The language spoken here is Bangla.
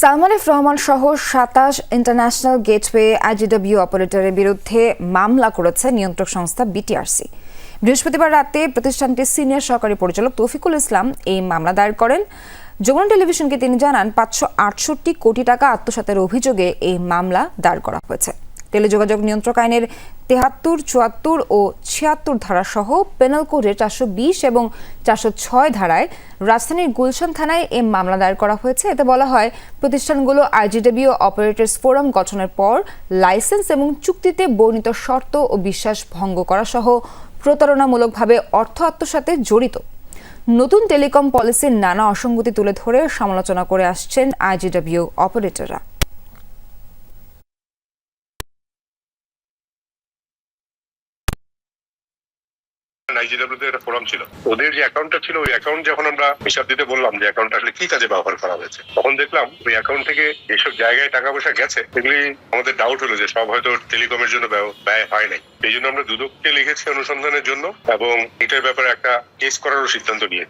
সালমান এফ রহমান সহ সাতাশ ইন্টারন্যাশনাল গেটওয়ে আইজিডব্লিউ অপারেটরের বিরুদ্ধে মামলা করেছে নিয়ন্ত্রক সংস্থা বিটিআরসি। বৃহস্পতিবার রাতে প্রতিষ্ঠানটির সিনিয়র সহকারী পরিচালক তৌফিকুল ইসলাম এই মামলা দায়ের করেন। যমুনা টেলিভিশনকে তিনি জানান, পাঁচশো আটষট্টি কোটি টাকা আত্মসাতের অভিযোগে এই মামলা দায়ের করা হয়েছে। টেলিযোগাযোগ নিয়ন্ত্রক আইনের তেহাত্তর, চুয়াত্তর ও ছিয়াত্তর ধারা সহ পেনাল কোডের চারশো বিশ এবং চারশো ছয় ধারায় রাজধানীর গুলশান থানায় এ মামলা দায়ের করা হয়েছে। এতে বলা হয়, প্রতিষ্ঠানগুলো আইজিডব্লিউ অপারেটর্স ফোরাম গঠনের পর লাইসেন্স এবং চুক্তিতে বর্ণিত শর্ত ও বিশ্বাস ভঙ্গ করা সহ প্রতারণামূলকভাবে অর্থ আত্মসাতে জড়িত। নতুন টেলিকম পলিসির নানা অসঙ্গতি তুলে ধরে সমালোচনা করে আসছেন আইজিডব্লিউ অপারেটররা। আইজিডব্লিউ তে একটা ফোরাম ছিল। ওদের যে অ্যাকাউন্টটা ছিল, ওই অ্যাকাউন্ট যখন আমরা হিসাব দিতে বললাম যে অ্যাকাউন্ট আসলে কি কাজে ব্যবহার করা হয়েছে, তখন দেখলাম ওই অ্যাকাউন্ট থেকে যেসব জায়গায় টাকা পয়সা গেছে সেগুলি আমাদের ডাউট হলো যে সব হয়তো টেলিকমের জন্য ব্যয়- হয় নাই। এই জন্য আমরা দুদককে লিখেছি অনুসন্ধানের জন্য এবং এটার ব্যাপারে একটা কেস করারও সিদ্ধান্ত নিয়ে